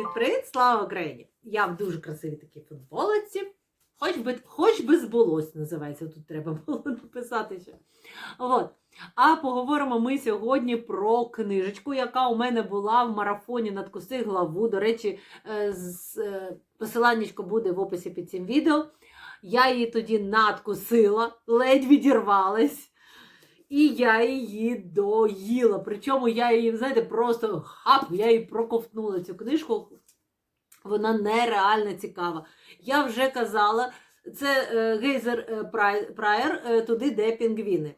Привіт-привіт! Слава Україні! Я в дуже красивій такій футболочці. Хоч би, хоч би збулось, називається. Тут треба було написати ще. От. А поговоримо ми сьогодні про книжечку, яка у мене була в марафоні «Надкуси главу. До речі, е, е, посиланнячко буде в описі під цим відео. Я її тоді надкусила, ледь відірвалась. І я її доїла. Причому я її, знаєте, просто хап, я її проковтнула цю книжку. Вона нереально цікава. Я вже казала, це е, Гейзер е, Прай- Прайер, е, туди, де пінгвіни.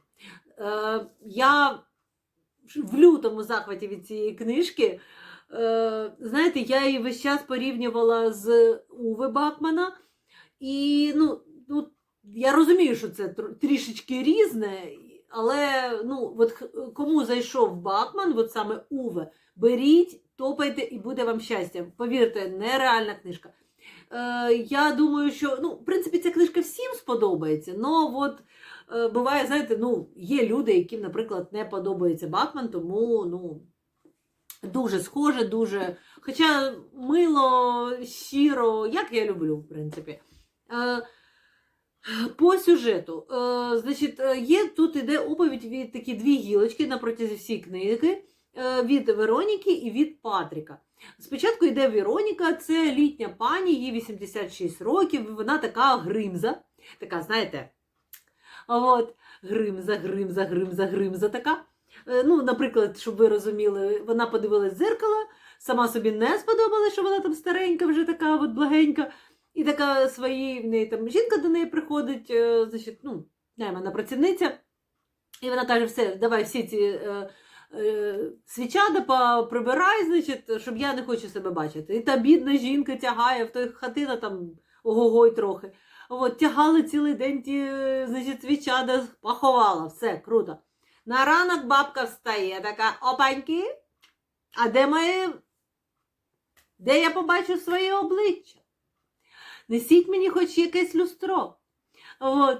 Я в лютому захваті від цієї книжки. Знаєте, я її весь час порівнювала з Уви Бакмана. І ну, ну, я розумію, що це трішечки різне, але ну, от кому зайшов Бакман, от саме Уве, беріть, топайте і буде вам щастя. Повірте, нереальна книжка. Е, я думаю, що ну, в принципі ця книжка всім сподобається, але от е, буває, знаєте, ну, є люди, яким, наприклад, не подобається Бакман, тому ну, дуже схоже, дуже. Хоча мило, щиро, як я люблю, в принципі. Е, по сюжету, е, значить, е, є тут іде оповідь від такі дві гілочки на протязі всієї книги е, від Вероніки і від Патріка. Спочатку йде Вероніка, це літня пані, їй 86 років, вона така гримза, така, знаєте, от, гримза, гримза, гримза, гримза така. Е, Ну, наприклад, щоб ви розуміли, вона подивилась в дзеркало, сама собі не сподобалась, що вона там старенька, вже така от благенька. І така свої, в неї там жінка до неї приходить, е, значить, ну, наймана працівниця, і вона каже: все, давай всі ці е, е, свічада прибирай, значить, щоб я не хочу себе бачити. І та бідна жінка тягає, в той хатина там ого-гой трохи. От, тягали цілий день ті, е, значить, свічада, поховала, все, круто. На ранок бабка встає, така опаньки, а де моє, де я побачу своє обличчя? Несіть мені хоч якесь люстро. От.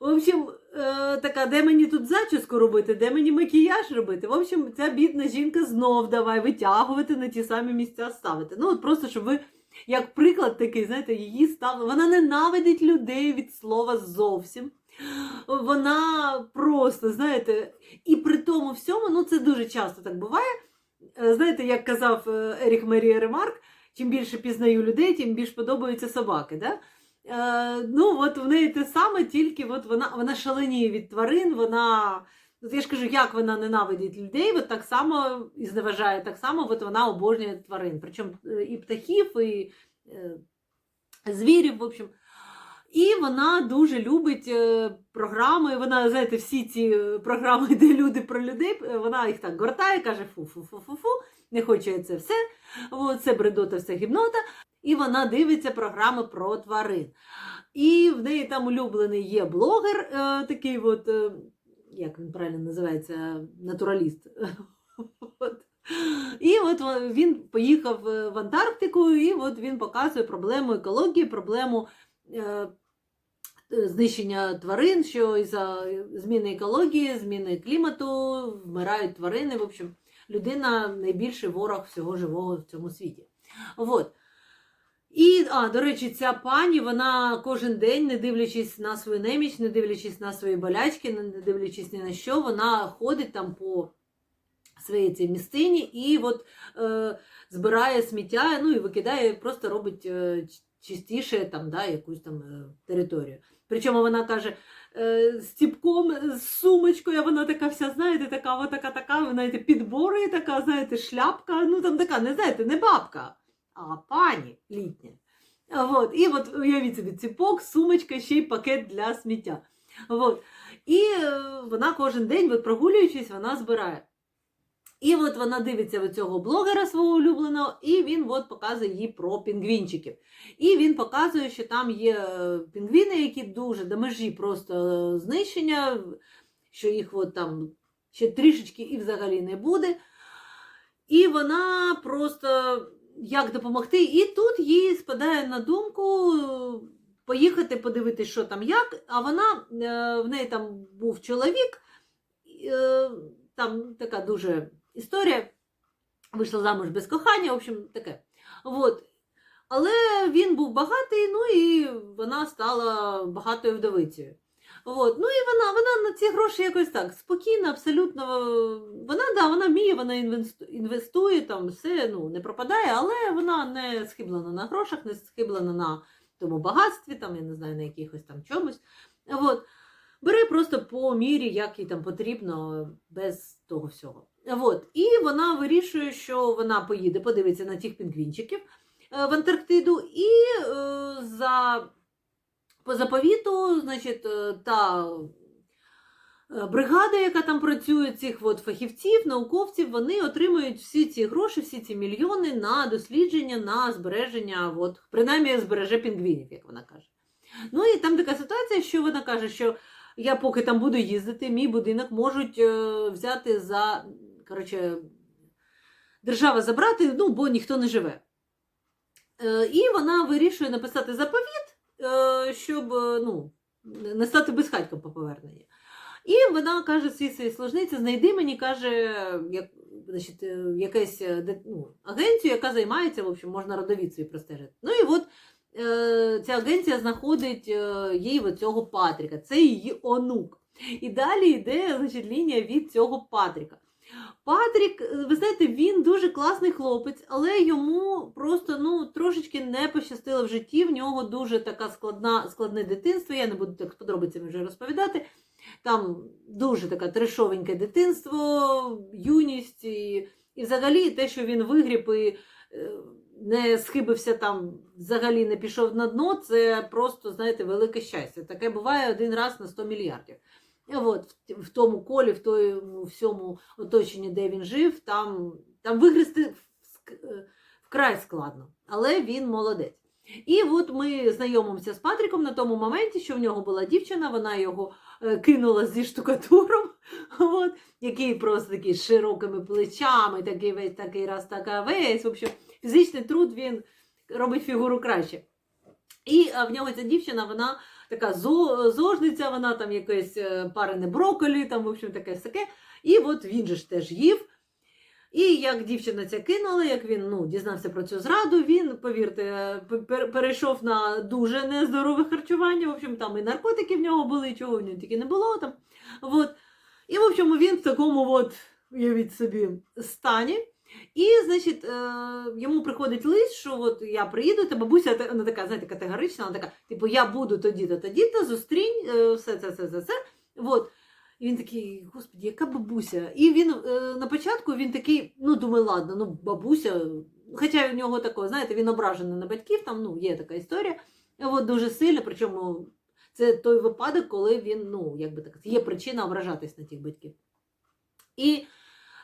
В общем, е, така, де мені тут зачіску робити, де мені макіяж робити. В общем, ця бідна жінка знов давай витягувати на ті самі місця ставити. Ну, от просто, щоб ви, як приклад такий, знаєте, її ставили. Вона ненавидить людей від слова зовсім. Вона просто, знаєте, і при тому всьому, ну це дуже часто так буває. Е, Знаєте, як казав е, Ерік Марія Ремарк, чим більше пізнаю людей, тим більш подобаються собаки. Да? Е, ну, от в неї те саме, тільки от вона, вона шаленіє від тварин, вона. От я ж кажу, як вона ненавидить людей, от так само і зневажає, так само от вона обожнює тварин. Причому е, і птахів, і е, звірів, в общем. І вона дуже любить е, програми. Вона, знаєте, всі ці е, програми, де люди про людей, вона їх так гортає, каже фу-фу-фу-фу-фу, не хочу я це все. Це бредота, все гіпнота. І вона дивиться програми про тварин. І в неї там улюблений є блогер, е, такий от, е, як він правильно називається, натураліст. От. І от він поїхав е, в Антарктику, і от він показує проблему екології, проблему е, е, знищення тварин, що із-за зміни екології, зміни клімату вмирають тварини. В общем, людина найбільший ворог всього живого в цьому світі. От. І, а, до речі, ця пані, вона кожен день, не дивлячись на свою неміч, не дивлячись на свої болячки, не дивлячись ні на що, вона ходить там по своїй цій місцині і от е, збирає сміття, ну і викидає, просто робить е, чистіше там, да, якусь там е, територію. Причому вона каже, з ціпком, з сумочкою, вона така вся, знаєте, така, от така, така, знаєте, підбори, така, знаєте, шляпка, ну там така, не знаєте, не бабка, а пані літня. От, і от уявіть собі, ціпок, сумочка, ще й пакет для сміття. От. І е, вона кожен день, от, прогулюючись, вона збирає. І от вона дивиться в цього блогера свого улюбленого, і він от показує їй про пінгвінчиків. І він показує, що там є е, пінгвіни, які дуже до межі просто е, знищення, що їх от там ще трішечки і взагалі не буде. І вона просто як допомогти. І тут їй спадає на думку е, поїхати подивитися, що там як. А вона в неї там був чоловік, там така дуже історія. Вийшла замуж без кохання, в общем, таке. От. Але він був багатий, ну і вона стала багатою вдовицею. От. Ну і вона, вона на ці гроші якось так спокійно, абсолютно. Вона да, вона вміє, вона інвестує, там все ну, не пропадає, але вона не схиблена на грошах, не схиблена на тому багатстві, там, я не знаю, на якихось там чомусь. От. Бери просто по мірі, як їй там потрібно, без того всього. От. І вона вирішує, що вона поїде, подивиться на тих пінгвінчиків е, в Антарктиду, і е, за по заповіту, значить, е, та бригада, яка там працює, цих от фахівців, науковців, вони отримують всі ці гроші, всі ці мільйони на дослідження, на збереження, от, принаймні збереже пінгвінів, як вона каже. Ну і там така ситуація, що вона каже, що я поки там буду їздити, мій будинок можуть взяти за, коротше, держава забрати, ну, бо ніхто не живе. Е, і вона вирішує написати заповіт, е, щоб е, ну, не стати безхатьком по поверненні. І вона каже всій своїй служниці, знайди мені, каже, як, значить, де- ну, агенцію, яка займається, в общем, можна родовід свій простежити. Ну і от ця агенція знаходить їй оцього Патріка, це її онук. І далі йде значить, лінія від цього Патріка. Патрік, е, ви знаєте, він дуже класний хлопець, але йому просто ну, трошечки не пощастило в житті. В нього дуже така складна, складне дитинство. Я не буду так подробицями вже розповідати. Там дуже таке трешовеньке дитинство, юність і, і взагалі те, що він вигріб і е, не схибився там, взагалі не пішов на дно, це просто, знаєте, велике щастя. Таке буває один раз на 100 мільярдів. От, в, тому колі, в тому всьому оточенні, де він жив, там, там вигризти е, вкрай складно, але він молодець. І от ми знайомимося з Патріком на тому моменті, що в нього була дівчина, вона його е, кинула зі штукатуром, от, який просто такий з широкими плечами, такий весь такий раз така весь. В общем, фізичний труд він робить фігуру краще. І в нього ця дівчина, вона така зожниця, вона там якесь е, парене брокколі, там, в общем, таке таке. І от він же ж теж їв. І як дівчина ця кинула, як він ну, дізнався про цю зраду, він, повірте, перейшов на дуже нездорове харчування. В общем, там і наркотики в нього були, чого в нього тільки не було там. От. І, в общем, він в такому, от, уявіть собі, стані. І, значить, е, йому приходить лист, що от я приїду, та бабуся вона така, знаєте, категорична, вона така, типу, я буду тоді-то, тоді-то, зустрінь, е, все це, це, це, це. От. І він такий, господі, яка бабуся? І він е, на початку він такий, ну, думаю, ладно, ну, бабуся. Хоча в нього такого, знаєте, він ображений на батьків, там ну, є така історія. От, дуже сильно, причому це той випадок, коли він, ну, як так, є причина ображатись на тих батьків. І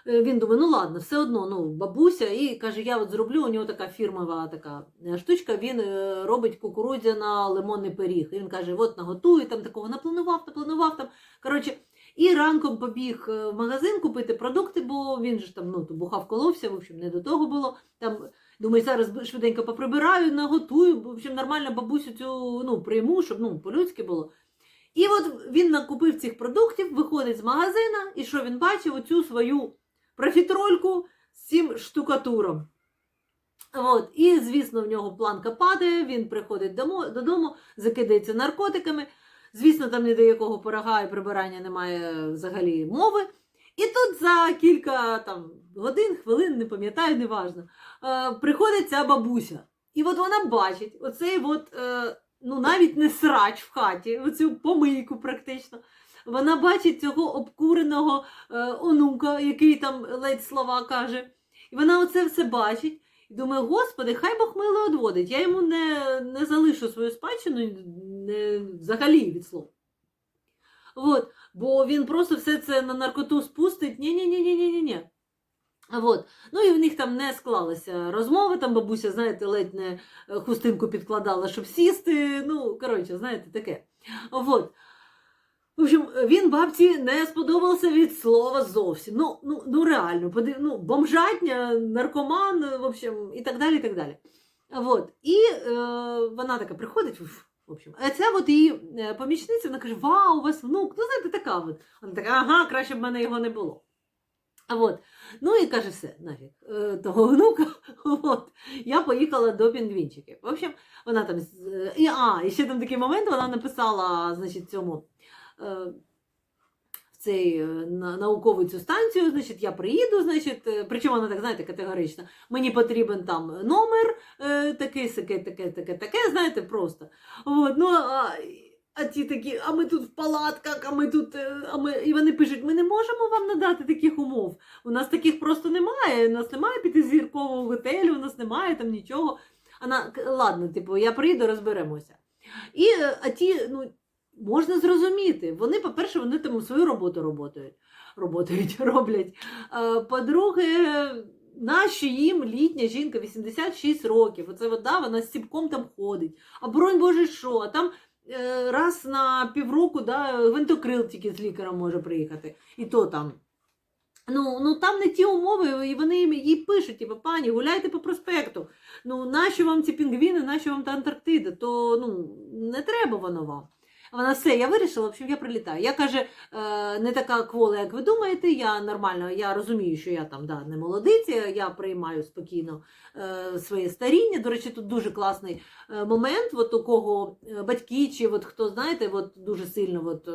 він думає, ну ладно, все одно, ну, бабуся, і каже, я от зроблю, у нього така фірмова така е, штучка, він е, робить кукурудзяна лимонний пиріг. І він каже, от наготує, там такого напланував, напланував там. Коротше, і ранком побіг е, в магазин купити продукти, бо він же там ну, бухав коловся, в общем, не до того було. Там, думаю, зараз швиденько поприбираю, наготую, в общем, нормально бабусю цю ну, прийму, щоб ну, по-людськи було. І от він накупив цих продуктів, виходить з магазина, і що він бачив? Оцю свою профітрольку з цим штукатуром. От. І, звісно, в нього планка падає, він приходить додому, закидається наркотиками. Звісно, там ні до якого порога і прибирання немає взагалі мови. І тут за кілька там, годин, хвилин, не пам'ятаю, неважно, е, приходить ця бабуся. І от вона бачить оцей от, е, ну навіть не срач в хаті, оцю помийку практично. Вона бачить цього обкуреного е, онука, який там ледь слова каже. І вона оце все бачить. І думає, господи, хай Бог мило одводить. Я йому не, не залишу свою спадщину не, взагалі від слова. От, бо він просто все це на наркоту спустить. Ні-ні-ні-ні-ні-ні. От. Ну і в них там не склалася розмова, там бабуся, знаєте, ледь не е, хустинку підкладала, щоб сісти. Ну, коротше, знаєте, таке. От. В общем, він бабці не сподобався від слова зовсім. Ну, ну, ну реально, подив... ну, бомжатня, наркоман, в общем, і так далі. І так далі. Вот. І е, вона така приходить, в общем, а ця от її е, помічниця, вона каже: Вау, у вас внук, ну знаєте, така от. Вона така, ага, краще б мене його не було. От. Ну і каже, все, нафіг, е, того внука. От. Я поїхала до пінгвінчиків. В общем, вона там. е, І, а, і ще там такий момент, вона написала, значить, цьому. Е, в цей е, на, наукову цю станцію, значить, я приїду, значить, е, причому вона так, знаєте, категорично. Мені потрібен там номер такий, таке, таке, таке, таке, знаєте, просто. От, ну, а, а ті такі, а ми тут в палатках, а ми тут, а ми... і вони пишуть, ми не можемо вам надати таких умов. У нас таких просто немає. У нас немає п'ятизіркового готелю, у нас немає там нічого. Вона, к- ладно, типу, я прийду, розберемося. І а ті, ну, можна зрозуміти. Вони, по-перше, вони там свою роботу роботають, роботають, роблять. По-друге, нащо їм літня жінка 86 років. Оце вода, вона з ціпком там ходить. А бронь Боже, що? А там е, раз на півроку да, гвинтокрил тільки з лікарем може приїхати. І то там. Ну, ну там не ті умови, і вони їм- їй пишуть, типу, пані, гуляйте по проспекту. Ну, нащо вам ці пінгвіни, нащо вам та Антарктида? То ну, не треба воно вам. Вона все, я вирішила, в общем, я прилітаю. Я каже, е, не така квола, як ви думаєте. Я нормально, я розумію, що я там да, не молодиця, я приймаю спокійно е, своє старіння. До речі, тут дуже класний е, момент, от у кого батьки, чи от хто знаєте, от дуже сильно от,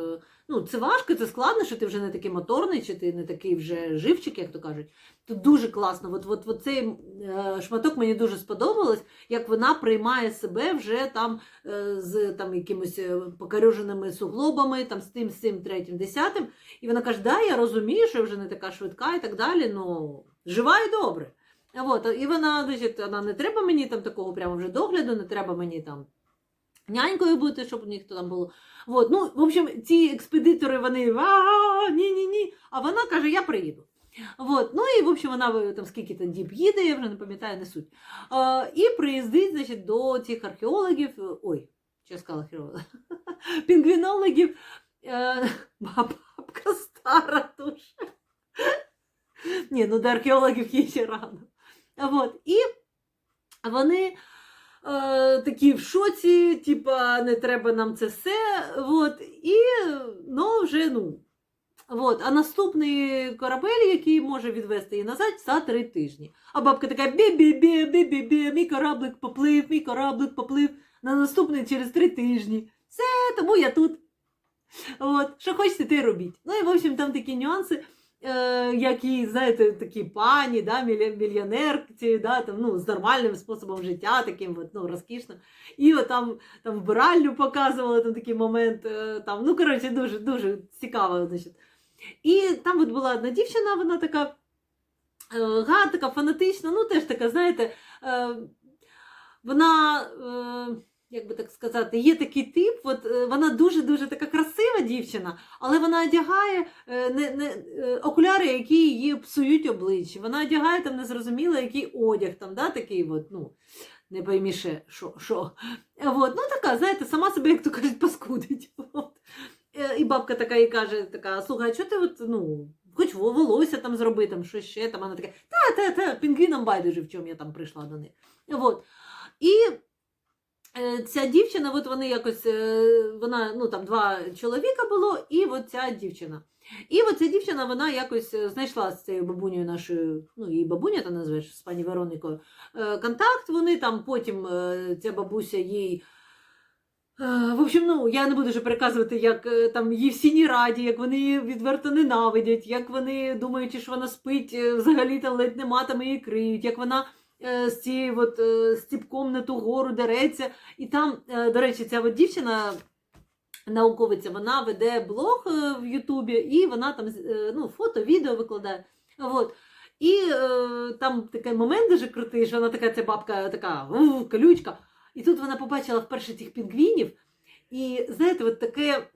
ну, це важко, це складно, що ти вже не такий моторний, чи ти не такий вже живчик, як то кажуть. Тут дуже класно. От, цей е, шматок мені дуже сподобалось, як вона приймає себе вже там е, з там, якимось е, покарюженими суглобами, там, з тим, з цим, третім, десятим. І вона каже, да, я розумію, що я вже не така швидка і так далі, ну жива і добре. От, і вона, значить, вона не треба мені там такого прямо вже догляду, не треба мені там нянькою бути, щоб ніхто там було. От, ну, в общем, ці експедитори, вони ні-ні-ні. А вона каже, я приїду. От, ну і в общем, вона е, там скільки там діб їде, я вже не пам'ятаю, не суть. А, і приїздить, значить, до цих археологів. Ой, що я сказала археологів? Пінгвінологів. Е, бабка стара дуже. Ні, ну до археологів є ще рано. А От, і вони е, такі в шоці, типа, не треба нам це все. От, і ну, вже, ну. От, а наступний корабель, який може відвести її назад, за три тижні. А бабка така бі-бі-бі, бі-бі-бі, мій кораблик поплив, мій кораблик поплив на наступний через три тижні. Все, тому я тут. От, що хочете, те робіть. Ну і в общем, там такі нюанси, е, які, знаєте, такі пані, да, мільйонерці, да, там, ну, з нормальним способом життя, таким от, ну, розкішним. І от там, там вбиральню показували там такий момент. е, Там, ну, коротше, дуже, дуже цікаво. Значить. І там от була одна дівчина, вона така е, гарна, така фанатична, ну теж така, знаєте, е, вона, е, як би так сказати, є такий тип, от, вона дуже-дуже така красива дівчина, але вона одягає не, не, окуляри, які її псують обличчя. Вона одягає там незрозуміло, який одяг, там, да, такий от, ну, не пойміше, що. що. От, ну така, знаєте, сама себе, як то кажуть, паскудить. От. Е, І бабка така і каже: така, слухай, чого ти от, ну, хоч волосся там зроби, там щось ще там. Вона така, та, та, та, пінгвінам байдуже, в чому я там прийшла до них. От. І е, ця дівчина, от вони якось, е, вона, ну там два чоловіка було, і от ця дівчина. І от ця дівчина, вона якось знайшла з цією бабунею нашою, ну її бабуня ти назвеш з пані Вероникою, контакт. Вони там потім ця бабуся їй. Е, В общем, ну я не буду вже переказувати, як е, там її всі ні раді, як вони її відверто ненавидять, як вони думаючи, що вона спить, е, взагалі там ледь нема, там її криють, як вона е, з цією от, е, стіпком на ту гору дереться. І там, е, до речі, ця от дівчина. Науковиця, вона веде блог в Ютубі, і вона там е, ну, фото, відео викладає. От. І е, там такий момент дуже крутий, що вона така ця бабка така у, колючка. І тут вона побачила вперше цих пінгвінів, і знаєте, от таке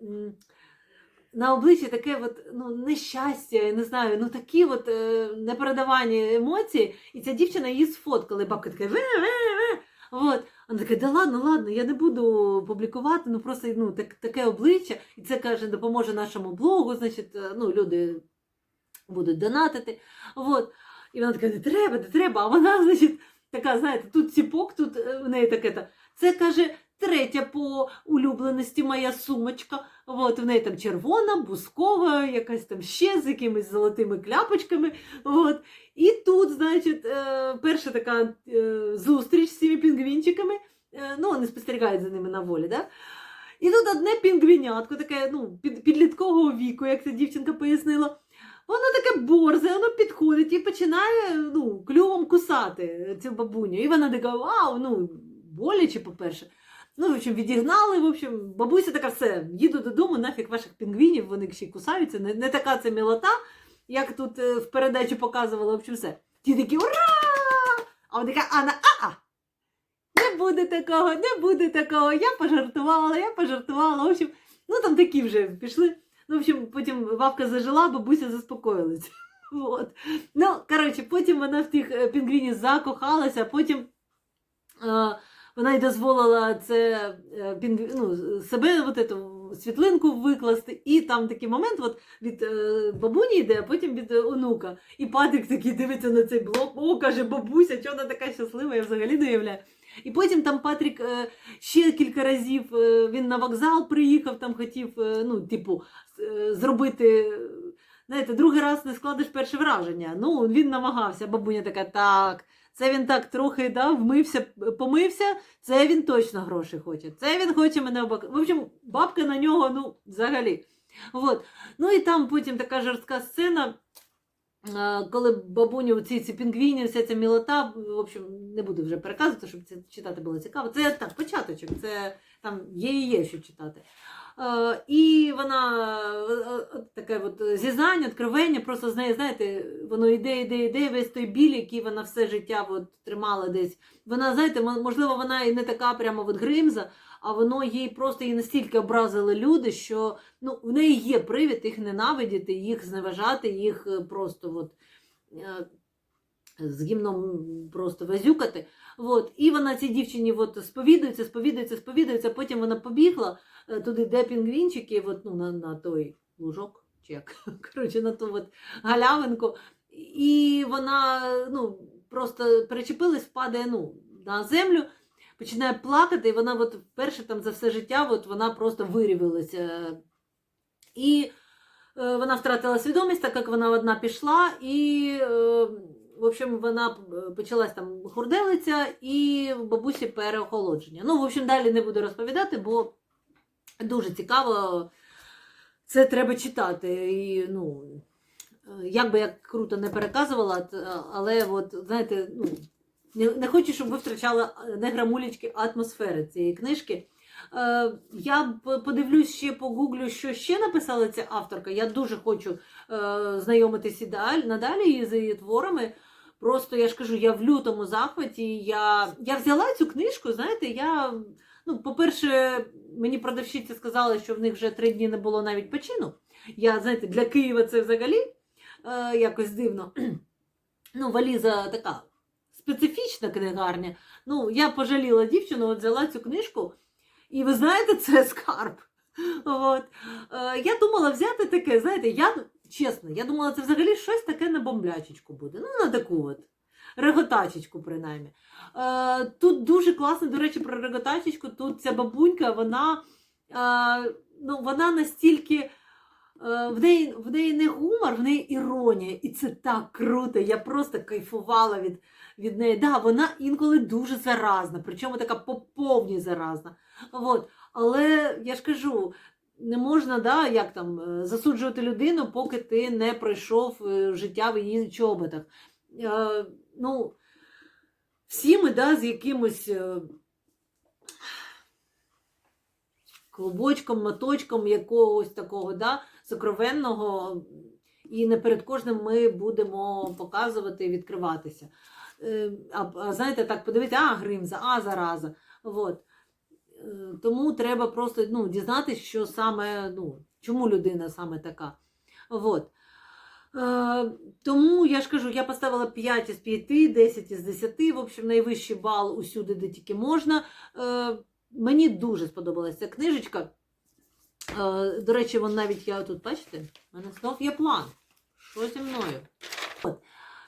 на обличчі таке от, ну, нещастя, я не знаю, ну такі от е, непередавані емоції. І ця дівчина її сфоткала, і бабка така. От. Вона така, да ладно, ладно, я не буду публікувати, ну просто ну, так, таке обличчя, і це каже, допоможе нашому блогу, значить, е, ну, люди будуть донатити. От. І вона така, не треба, не треба. А вона, значить, така, знаєте, тут ціпок, тут е, в неї таке. та Це каже третя по улюбленості моя сумочка. От, в неї там червона, бускова, якась там ще з якимись золотими кляпочками. От. І тут, значить, е, перша така е, зустріч з цими пінгвінчиками. Ну, вони спостерігають за ними на волі. Да? І тут одне пінгвінятко, таке ну, підліткового віку, як ця дівчинка пояснила. Воно таке борзе, воно підходить і починає ну, клювом кусати цю бабуню. І вона така, вау, ну, боляче, по-перше. Ну, в общем, відігнали. В общем, бабуся така все, їду додому, нафіг ваших пінгвінів, вони ще й кусаються. Не, не така це мілота, як тут е, в передачі показували, в общем, все. Ті такі ура! А вона така, Анна, а-а! Не буде такого, не буде такого. Я пожартувала, я пожартувала. В общем, ну там такі вже пішли. Ну, в общем, потім Вавка зажила, бабуся заспокоїлась. От. Ну, коротше, потім вона в тих е, пінгвінів закохалася, а потім е, вона й дозволила це е, ну, себе от эту світлинку викласти, і там такий момент от від е, бабуні йде, а потім від онука. І Патрик такий дивиться на цей блок, о, каже, бабуся, чого вона така щаслива, я взагалі не уявляю. І потім там Патрік е, ще кілька разів е, він на вокзал приїхав, там хотів, е, ну, типу, зробити. Знаєте, другий раз не складеш перше враження. Ну, він намагався. Бабуня така, так, це він так трохи да, вмився, помився, це він точно гроші хоче. Це він хоче мене обак. В общем, бабка на нього, ну, взагалі. От. Ну і там потім така жорстка сцена. Коли бабуню ці, ці пінгвіні, вся ця мілота, в общем, не буду вже переказувати, щоб це читати було цікаво. Це так, початочок, це там є і є, що читати. І вона е, е, таке от зізнання, откровення, просто з нею, знаєте, воно йде, йде, йде, весь той біль, який вона все життя от, тримала десь. Вона, знаєте, мо- можливо, вона і не така прямо от гримза, а воно їй просто її настільки образили люди, що ну, в неї є привід їх ненавидіти, їх зневажати, їх е, просто от, е, з гімном просто вазюкати. От. І вона цій дівчині от, сповідується, сповідується, сповідується, потім вона побігла е, туди, де пінгвінчики, от, ну, на, на той лужок, чи як, коротше, на ту от галявинку. І вона ну, просто перечепилась, впадає ну, на землю, починає плакати, і вона от вперше там за все життя от, вона просто вирівилася. І е, вона втратила свідомість, так як вона одна пішла, і е, в общем, вона е, почалась там хурделиця і в бабусі переохолодження. Ну, в общем, далі не буду розповідати, бо дуже цікаво. Це треба читати. І, ну, як би я круто не переказувала, але от, знаєте, ну, не, не хочу, щоб ви втрачали е, не грамулечки атмосфери цієї книжки. Е, я подивлюсь ще погуглю, що ще написала ця авторка. Я дуже хочу е, знайомитися надалі із її творами. Просто я ж кажу, я в лютому захваті. Я, я взяла цю книжку, знаєте, я. Ну, по-перше, мені продавщиця сказала, що в них вже три дні не було навіть почину. Я, знаєте, для Києва це взагалі е, якось дивно. Ну, валіза така специфічна книгарня. Ну, я пожаліла дівчину, от взяла цю книжку, і ви знаєте, це скарб. От. Е, я думала взяти таке, знаєте, я чесно, я думала, це взагалі щось таке на бомблячечку буде. Ну, на таку от. Реготачечку, принаймні. Е, тут дуже класно, до речі, про реготачечку. Тут ця бабунька, вона, е, ну, вона настільки. Е, В неї, в неї не гумор, в неї іронія. І це так круто. Я просто кайфувала від, від неї. Да, вона інколи дуже заразна, причому така поповні заразна. От. Але я ж кажу, не можна да, як там, е, засуджувати людину, поки ти не пройшов е, життя в її чоботах. Е, ну, всі ми да, з якимось клубочком, моточком якогось такого да, сокровенного, і не перед кожним ми будемо показувати і відкриватися. Е, А, знаєте, так подивитися, а, гримза, а зараза. От. Е, Тому треба просто ну, дізнатися, що саме, ну, чому людина саме така. От. Е, тому я ж кажу, я поставила 5 із 5, 10 із 10, в общем, найвищий бал усюди, де тільки можна. Мені дуже сподобалася ця книжечка. Е, до речі, вон навіть я тут, бачите, в мене знов є план. Що зі мною? От.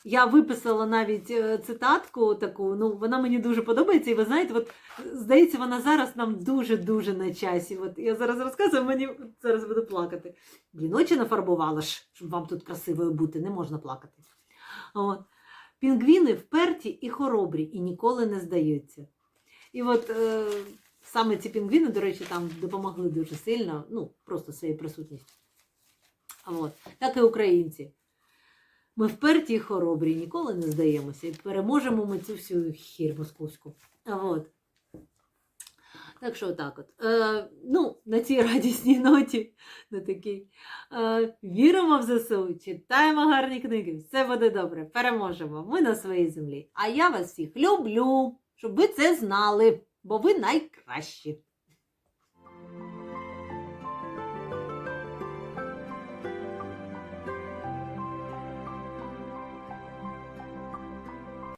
Я виписала навіть е, цитатку таку, ну вона мені дуже подобається, і ви знаєте, от здається, вона зараз нам дуже-дуже на часі. От я зараз розказую, мені зараз буду плакати. Блін, очі нафарбувала ж, щоб вам тут красивою бути, не можна плакати. От. Пінгвіни вперті і хоробрі, і ніколи не здаються. І от е, саме ці пінгвіни, до речі, там допомогли дуже сильно, ну, просто своєю присутністю. От. Так і українці. Ми вперті і хоробрі, ніколи не здаємося. І переможемо ми цю всю хір московську. От. Так що отак от. Е, ну, на цій радісній ноті, на такій. Е, віримо в ЗСУ, читаємо гарні книги, все буде добре, переможемо. Ми на своїй землі. А я вас всіх люблю, щоб ви це знали, бо ви найкращі.